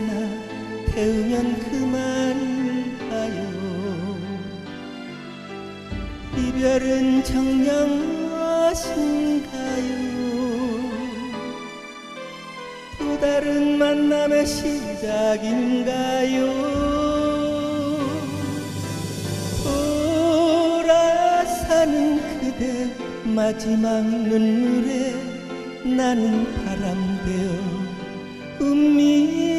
하나 태우면 그만인가요? 이별은 정녕 무엇인가요? 또 다른 만남의 시작인가요? 돌아사는 그대 마지막 눈물에 나는 바람 되어 웁니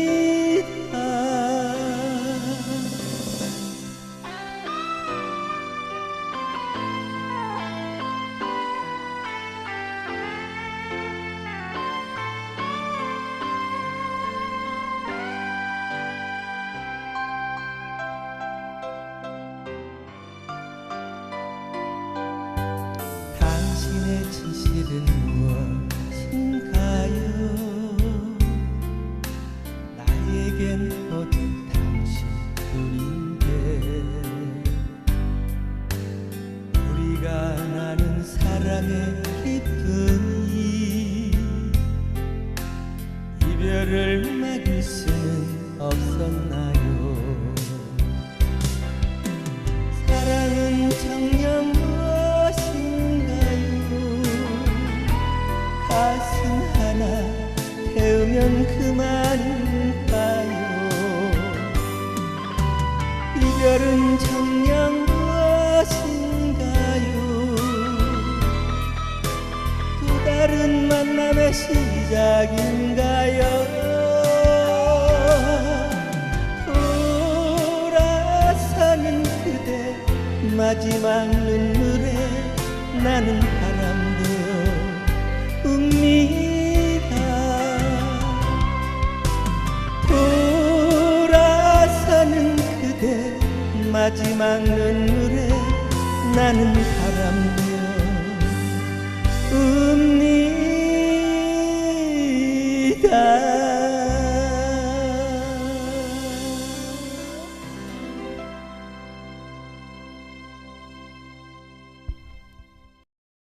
진실은 무엇인가요? 나에겐 오직 당신뿐인데 우리가 나눈 사랑의 기쁨이 이별을 막을 수는 없었 하나 태우면 그만인가요? 이별은 정녕 무엇인가요? 또 다른 만남의 시작인가요? 돌아서는 그대 마지막 눈물에 나는 마지막 눈물에 나는 바람 되어. 웁니다